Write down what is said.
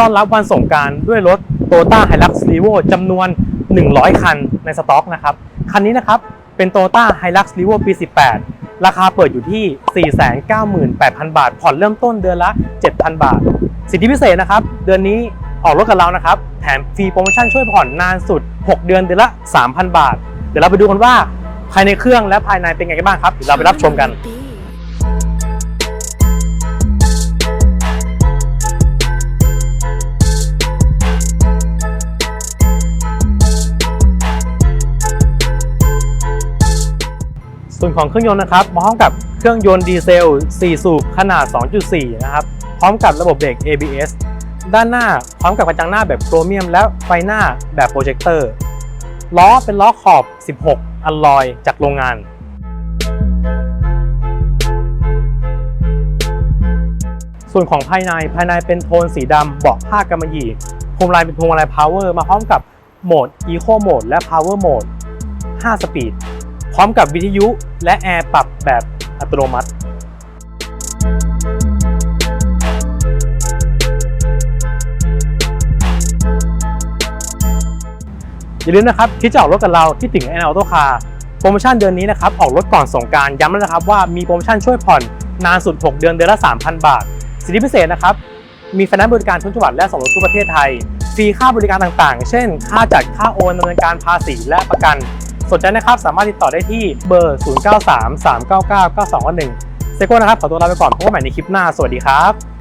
ต้อนรับวันสงการด้วยรถ Toyota Hilux Revo จำนวน 100 คันในสต็อกนะครับ คันนี้นะครับ เป็น Toyota Hilux Revo ปี 18 ราคาเปิดอยู่ที่ 498,000 บาท ผ่อนเริ่มต้นเดือนละ 7,000 บาท สิทธิพิเศษนะครับ เดือนนี้ออกรถกับเรานะครับ แถมฟรีโปรโมชั่นช่วยผ่อนนานสุด 6 เดือนเดือนละ 3,000 บาท เดี๋ยวเราไปดูกันว่าภายในเครื่องและภายในเป็นไงกันบ้างครับ เราไปรับชมกัน ส่วนของเครื่องยนต์นะครับมาพร้อมกับเครื่องยนต์ดีเซล 4 สูบขนาด 2.4 นะครับ พร้อมกับระบบเบรก ABS ด้านหน้าพร้อมกับกระจังหน้าแบบโครเมียม และไฟหน้าแบบโปรเจคเตอร์ ล้อเป็นล้อขอบ 16 อัลลอยจากโรงงาน ส่วนของภายในภายในเป็นโทนสีดำเบาะผ้ากำมะหยี่พวงมาลัยเป็นพวงมาลัย Power มาพร้อมกับโหมด Eco Mode และ Power Mode 5สปีด ร้อมกับวิทยุและแอร์ปรับแบบอัตโนมัติ อย่าลืมนะครับที่จะออกรถกับเราที่ถึงแอนออโต้คาร์โปรโมชั่นเดือนนี้นะครับออกรถก่อนสงการย้ำแล้วนะครับว่ามีโปรโมชั่นช่วยผ่อนนานสุด 6 เดือนเดือนละ 3,000 บาท สิทธิพิเศษนะครับ มีไฟแนนซ์บริการทุกจังหวัดและส่งรถทั่วประเทศไทย ฟรีค่าบริการต่างๆ เช่น ค่าจัด ค่าโอนดำเนินการภาษีและประกัน สนใจนะครับสามารถติดต่อได้ที่เบอร์ 093 399 9211เซโก้นะครับขอตัวลาไปก่อนพบกันใหม่ในคลิปหน้า สวัสดีครับ